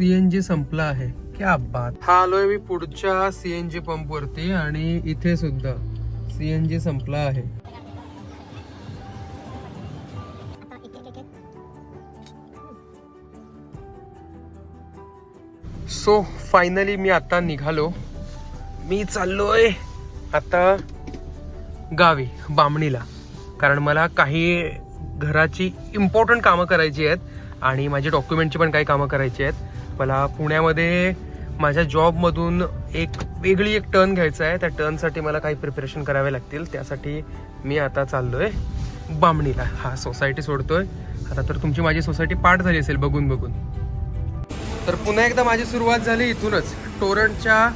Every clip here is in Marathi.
सीएनजी संपला आहे. क्या बात. हा आलोय मी पुढच्या सीएनजी पंप वरती आणि इथे सुद्धा सीएनजी संपला आहे. सो फायनली मी आता निघालो. मी चाललोय आता गावी बामणीला. कारण मला काही घराची इम्पॉर्टंट कामं करायची आहेत आणि माझी डॉक्युमेंटची पण काही कामं करायची आहेत. मला पुण्यामध्ये माझ्या जॉबमधून एक वेगळी एक टर्न घ्यायचा आहे. त्या टर्नसाठी मला काही प्रिपरेशन करावे लागतील. त्यासाठी मी आता चाललोय बामणीला. हा सोसायटी सोडतोय. आता तर तुमची माझी सोसायटी पाठ झाली असेल बघून बघून. तर पुन्हा एकदा माझी सुरुवात झाली इथूनच. टोरंटच्या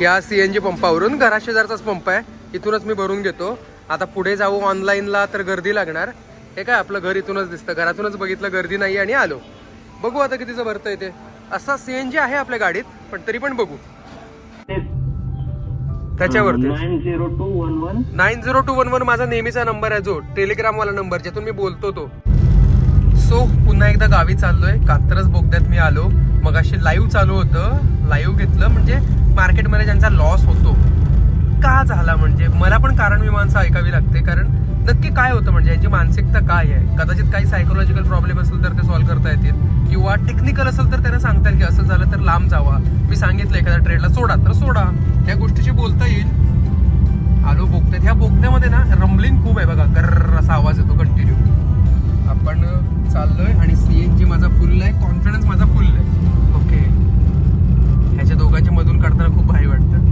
या सी एन जी पंपावरून घराशेजारचाच पंप आहे. इथूनच मी भरून घेतो. आता पुढे जाऊ ऑनलाईनला तर गर्दी लागणार. हे काय आपलं घर इथूनच दिसतं. घरातूनच बघितलं गर्दी नाही आणि आलो. बघू आता कितीचं भरतंय ते. असा सी एन जी आहे आपल्या गाडीत पण तरी पण बघू. त्याच्यावरती. Nine zero two one one. Nine zero two one one माझा नेहमीचा नंबर आहे जो टेलिग्राम वाला नंबर ज्यातून मी बोलतो तो. सो पुन्हा एकदा गावी चाललोय. कात्रज बोगद्यात मी आलो. मग अशी लाईव्ह चालू होतं. लाईव्ह घेतलं म्हणजे मार्केटमध्ये ज्यांचा लॉस होतो. का झाला म्हणजे? मला पण कारण मीमांसा ऐकावी लागते. कारण नक्की काय होतं म्हणजे यांची मानसिकता काय आहे? कदाचित काही सायकोलॉजिकल प्रॉब्लेम असेल तर ते सॉल्व्ह करता येतील. किंवा टेक्निकल असेल तर त्यांना सांगता येईल की असं झालं तर लांब जावा. मी सांगितलं एखाद्या ट्रेडला सोडा. तर सोडा. या गोष्टीशी बोलता येईल. आलो बोगद्यात ह्या बोगद्यामध्ये ना रमलिंग खूप आहे बघा. गर्र असा आवाज येतो कंटिन्यू आपण चाललोय आणि सीएनजी माझा फुल आहे. कॉन्फिडन्स माझा फुल आहे. ओके ह्याच्या दोघांच्या मधून काढताना खूप भारी वाटतं.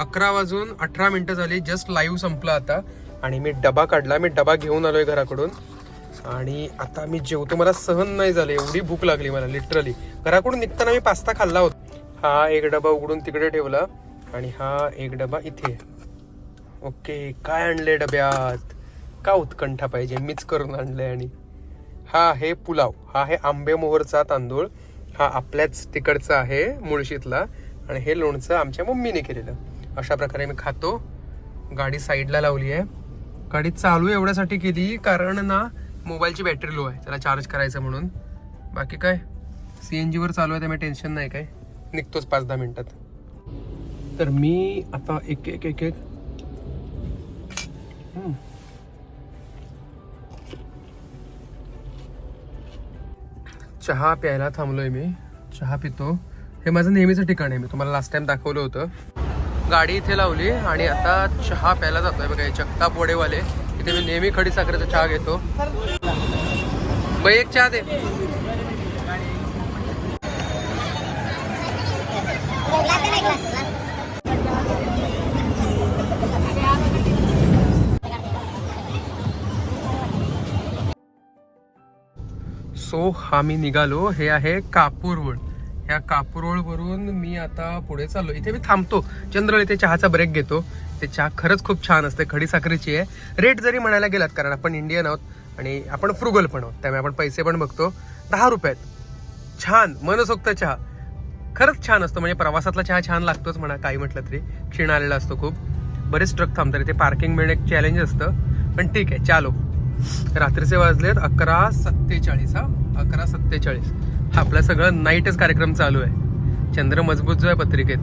अकरा वाजून अठरा मिनिटं झाली. जस्ट लाईव्ह संपला आता. आणि मी डबा काढला. मी डबा घेऊन आलोय घराकडून. आणि आता मी जेवतो. मला सहन नाही झालं. एवढी भूक लागली मला लिटरली घराकडून निघताना मी पास्ता खाल्ला होता. हा एक डबा उघडून तिकडे ठेवला. आणि हा एक डबा इथे. ओके काय आणले डब्यात? का उत्कंठा पाहिजे? मीच करून आणले आणि. हा आहे पुलाव. हा आहे आंबेमोहरचा तांदूळ. हा आपल्याच तिकडचा आहे मुळशीतला. आणि हे लोणचं आमच्या मम्मीने केलेलं. अशा प्रकारे मी खातो. गाडी साईडला लावली आहे गाडी चालू एवढ्यासाठी केली कारण ना मोबाईलची बॅटरी लो आहे त्याला चार्ज करायचं म्हणून. बाकी काय? सी एन जीवर चालू आहे त्यामुळे टेन्शन नाही काय. निघतोच पाच दहा मिनटात. तर मी आता एक एक एक एक. चहा प्यायला थांबलोय मी. चहा पितो. हे माझं नेहमीचं ठिकाण आहे. मी तुम्हाला लास्ट टाइम दाखवलं होतं. गाडी इथे लावली आणि आता चहा प्यायला जातोय बघा. हे पोडेवाले इथे मी नेहमी खडी साखरेचा चहा घेतो. बाई एक चहा दे. सो हा मी निघालो. हे आहे कापूरवड. ह्या कापरोळवरून मी आता पुढे चाललो. इथे मी थांबतो. चंद्र इथे चहाचा ब्रेक घेतो. ते चहा खरंच खूप छान असते. खडी साखरेची आहे. रेट जरी म्हणायला गेलात कारण आपण इंडियन आहोत आणि आपण फ्रुगल पण आहोत. त्यामुळे आपण पैसे पण बघतो. दहा रुपयात. छान. मनसोक्त चहा. खरंच छान असतो. म्हणजे प्रवासातला चहा छान लागतोच म्हणा काही म्हटलं तरी. क्षीण आलेला असतो खूप. बरेच ट्रक थांबतात. इथे पार्किंग मिळणं एक चॅलेंज असतं. पण ठीक आहे. चालो. रात्रीचे वाजलेत. अकरा सत्तेचाळीस हा. अकरा सत्तेचाळीस. आपला सगळं नाईटच कार्यक्रम चालू आहे. चंद्र मजबूत जो आहे पत्रिकेत.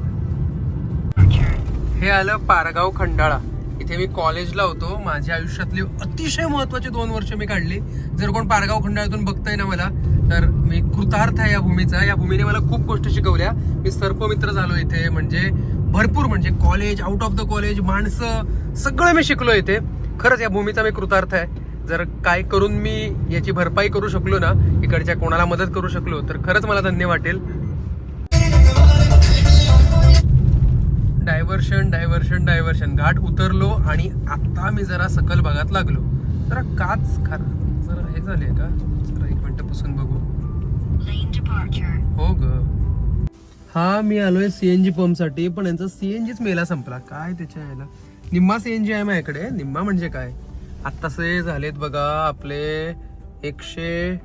हे आलं पारगाव खंडाळा. इथे मी कॉलेजला होतो. माझ्या आयुष्यातली अतिशय महत्वाची दोन वर्ष मी काढली. जर कोण पारगाव खंडाळ्यातून बघताय ना मला तर मी कृतार्थ आहे या भूमीचा. या भूमीने मला खूप गोष्टी शिकवल्या. मी सर्पमित्र झालो इथे. म्हणजे भरपूर म्हणजे college out of the college माणसं सगळं मी शिकलो इथे. खरंच या भूमीचा मी कृतार्थ आहे. जर काय करून मी याची भरपाई करू शकलो ना इकडच्या कोणाला मदत करू शकलो तर खरंच मला धन्य वाटेल. डायव्हर्शन डायव्हर्शन डायव्हर्शन घाट उतरलो आणि आता मी जरा सकल भागात लागलो. जरा काच खरा जरा हे झाले का? जरा एक मिनिट पुसून बघू. हो ग. हा मी आलोय सीएनजी पंपसाठी पण यांचा सीएनजीच मेला संपला. काय त्याच्या यायला निम्मा सीएनजी आहे माझ्याकडे. निम्मा म्हणजे काय? आत्ताचे झालेत बघा आपले एकशे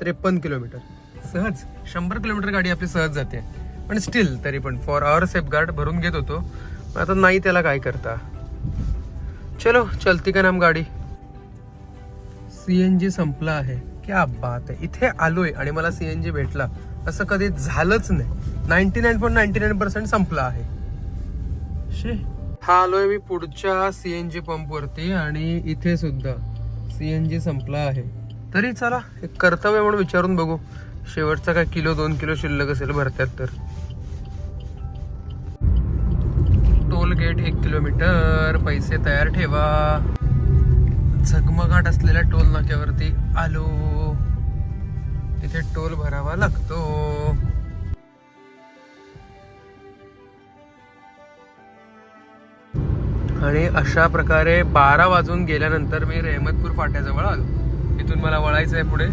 त्रेपन्न किलोमीटर. सहज शंभर किलोमीटर गाडी आपली सहज जाते. पण स्टील तरी पण फॉर आवर सेफगार्ड भरून घेत होतो. पण आता नाही त्याला काय करता. चलो चलती का नाम गाडी? सी एन जी संपला आहे. क्या बात आहे. इथे आलोय आणि मला सी एन जी भेटला. असं कधी झालंच नाही. Ninety nine point ninety nine percent संपला आहे. शे. हा आलोय मी पुढच्या सीएनजी पंप वरती आणि इथे सुद्धा सीएनजी संपला आहे. तरी चला एक कर्तव्य म्हणून विचारून बघू. शेवटचा काय किलो दोन किलो शिल्लक असेल भरत्यात तर. टोल गेट एक किलोमीटर पैसे तयार ठेवा. झगमगाट असलेल्या टोल नाक्यावरती आलो. इथे टोल भरावा लागतो. आणि अशा प्रकारे बारा वाजून गेल्यानंतर मी रेहमतपूर फाट्याजवळ आलो. इथून मला वळायचं आहे पुढे.